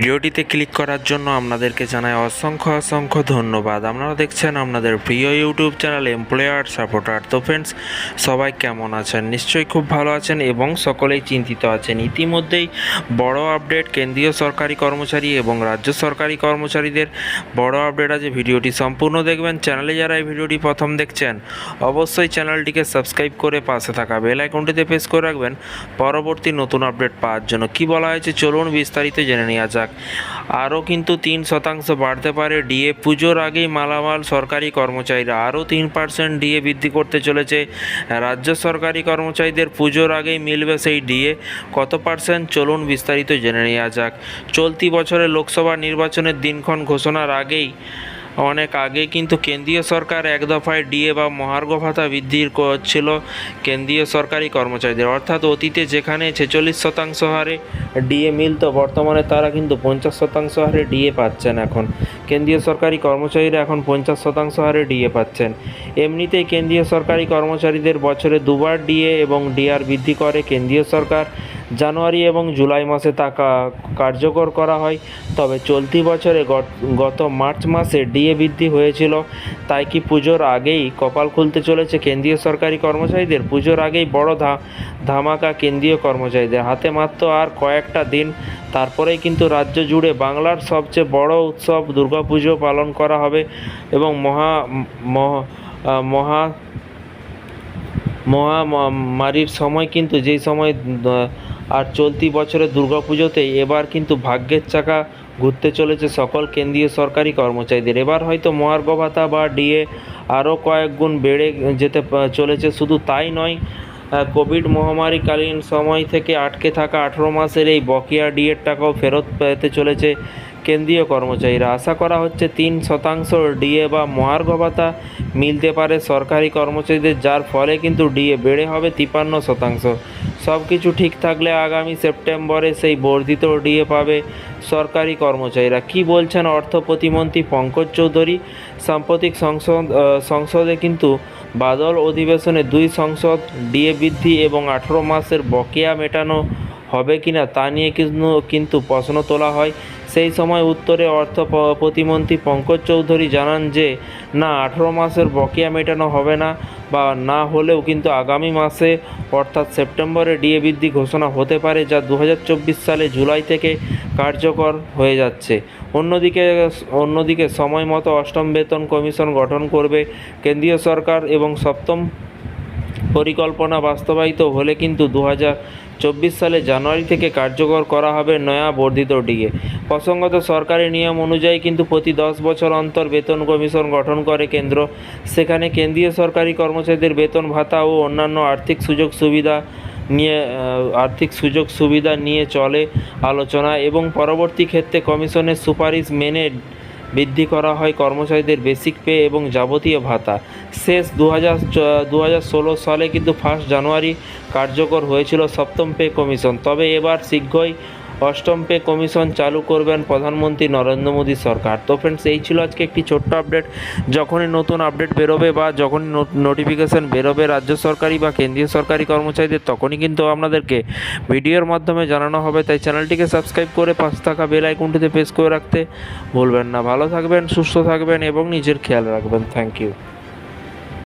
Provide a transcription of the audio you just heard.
ভিডিওটিতে ক্লিক করার জন্য আপনাদেরকে জানাই অসংখ্য অসংখ্য ধন্যবাদ। আপনারা দেখছেন আপনাদের প্রিয় ইউটিউব চ্যানেল এমপ্লয়ার, সাপোর্টার। তো ফ্রেন্ডস সবাই কেমন আছেন? নিশ্চয়ই খুব ভালো আছেন এবং সকলেই চিন্তিত আছেন। ইতিমধ্যেই বড় আপডেট কেন্দ্রীয় সরকারি কর্মচারী এবং রাজ্য সরকারি কর্মচারীদের বড় আপডেট আছে। ভিডিওটি সম্পূর্ণ দেখবেন। চ্যানেলে যারা এই ভিডিওটি প্রথম দেখছেন, অবশ্যই চ্যানেলটিকে সাবস্ক্রাইব করে পাশে থাকা বেল আইকনটিতে প্রেস করে রাখবেন। পরবর্তী নতুন আপডেট পাওয়ার জন্য কি বলা হয়েছে, চলুন বিস্তারিত জেনে নেওয়া যাক। আরও কিন্তু তিন শতাংশ বাড়তে পারে। ডিএ পুজোর আগেই মালামাল সরকারি কর্মচারীরা আরও তিন পার্সেন্ট ডিএ বৃদ্ধি করতে চলেছে। রাজ্য সরকারি কর্মচারীদের পুজোর আগেই মিলবে সেই ডিএ। কত পার্সেন্ট চলুন বিস্তারিত জেনে নেওয়া যাক। চলতি বছরে লোকসভা নির্বাচনের দিনক্ষণ ঘোষণার আগেই অনেক আগে কিন্তু কেন্দ্রীয় সরকার এক দফায় ডিএ বা মহার্ঘ ভাতা বৃদ্ধির করছিল কেন্দ্রীয় সরকারি কর্মচারীদের। অর্থাৎ অতীতে যেখানে ছেচল্লিশ শতাংশ হারে ডিএ মিলত, বর্তমানে তারা কিন্তু পঞ্চাশ শতাংশ হারে ডিএ পাচ্ছেন এখন। কেন্দ্রীয় সরকারি কর্মচারীরা এখন পঞ্চাশ শতাংশ হারে ডিএ পাচ্ছেন। এমনিতেই কেন্দ্রীয় সরকারি কর্মচারীদের বছরে দুবার ডিএ এবং ডিআর বৃদ্ধি করে। কেন্দ্রীয় সরকার জানুয়ারি এবং জুলাই মাসে তা কার্যকর করা হয়। তবে চলতি বছরে গত- মার্চ মাসে ডিএ বৃদ্ধি হয়েছিল। তাই কি পুজোর আগেই কপাল খুলতে চলেছে কেন্দ্রীয় সরকারি কর্মচারীদের? পুজোর আগেই বড় ধামাকা কেন্দ্রীয় কর্মচারীদের হাতে মাত্র আর কয়েকটা দিন। তারপরেই কিন্তু রাজ্য জুড়ে বাংলার সবচেয়ে বড় উৎসব দুর্গাপুজো পালন করা হবে এবং মহা মহা মহামারীর সময় কিন্তু যেই সময় আর চলতি বছরের দুর্গাপুজোতে এবার কিন্তু ভাগ্যের চাকা ঘুরতে চলেছে সকল কেন্দ্রীয় সরকারি কর্মচারীদের। এবার হয়তো মহার্ঘ ভাতা বা ডিএ আরও কয়েক গুণ বেড়ে যেতে চলেছে। শুধু তাই নয় কোভিড মহামারীকালীন সময় থেকে আটকে থাকা আঠেরো মাসের এই বকেয়া ডিএর টাকাও ফেরত পেতে চলেছে কেন্দ্রীয় কর্মচারীরা। আশা করা হচ্ছে তিন শতাংশ ডিএ বা মহার্ঘ ভাতা মিলতে পারে সরকারি কর্মচারীদের, যার ফলে কিন্তু ডিএ বেড়ে হবে তিপান্ন শতাংশ। সব কিছু ঠিক থাকলে আগামী সেপ্টেম্বরে সেই বর্ধিত ডিএ পাবে সরকারি কর্মচারীরা। কি বলছেন অর্থ প্রতিমন্ত্রী পঙ্কজ চৌধুরী? সাম্প্রতিক সংসদ সংসদে কিন্তু বাদল অধিবেশনে দুই সংসদ ডিএ বৃদ্ধি এবং আঠেরো মাসের বকেয়া মেটানো হবে কিনা তা নিয়ে কিন্তু প্রশ্ন তোলা হয়। সেই সময় উত্তরে অর্থ প্রতিমন্ত্রী পঙ্কজ চৌধুরী জানান যে, না, আঠেরো মাসের বকেয়া মেটানো হবে না বা না হলেও কিন্তু আগামী মাসে, অর্থাৎ সেপ্টেম্বরে ডিএ বৃদ্ধি ঘোষণা হতে পারে যা দু হাজার চব্বিশ সালে জুলাই থেকে কার্যকর হয়ে যাচ্ছে। অন্যদিকে অন্যদিকে সময় মতো অষ্টম বেতন কমিশন গঠন করবে কেন্দ্রীয় সরকার এবং সপ্তম পরিকল্পনা বাস্তবায়িত হলে কিন্তু দু চব্বিশ সালে জানুয়ারি থেকে কার্যকর করা হবে নয়া বর্ধিত ডিএ প্রসঙ্গত সরকারি নিয়ম অনুযায়ী কিন্তু প্রতি দশ বছর অন্তর বেতন কমিশন গঠন করে কেন্দ্র। সেখানে কেন্দ্রীয় সরকারি কর্মচারীদের বেতন ভাতা ও অন্যান্য আর্থিক সুযোগ সুবিধা নিয়ে আর্থিক সুযোগ সুবিধা নিয়ে চলে আলোচনা এবং পরবর্তী ক্ষেত্রে কমিশনের সুপারিশ মেনে বৃদ্ধি করা হয় কর্মচারীদের বেসিক পে এবং যাবতীয় ভাতা। শেষ দু হাজার সালে কিন্তু ফার্স্ট জানুয়ারি কার্যকর হয়েছিল সপ্তম পে কমিশন। তবে এবার শীঘ্রই অষ্টম পে কমিশন চালু করবেন প্রধানমন্ত্রী নরেন্দ্র মোদী সরকার। তো ফ্রেন্ডস এই ছিল আজকে একটি ছোট্ট আপডেট যখনই নতুন আপডেট বেরোবে বা যখনই নোটিফিকেশন বেরোবে রাজ্য সরকারি বা কেন্দ্রীয় সরকারি কর্মচারীদের, তখনই কিন্তু আপনাদেরকে ভিডিওর মাধ্যমে জানানো হবে। তাই চ্যানেলটিকে সাবস্ক্রাইব করে পাশে থাকা বেল আইকনটিতে প্রেস করে রাখতে ভুলবেন না। ভালো থাকবেন, সুস্থ থাকবেন এবং নিজের খেয়াল রাখবেন। Thank you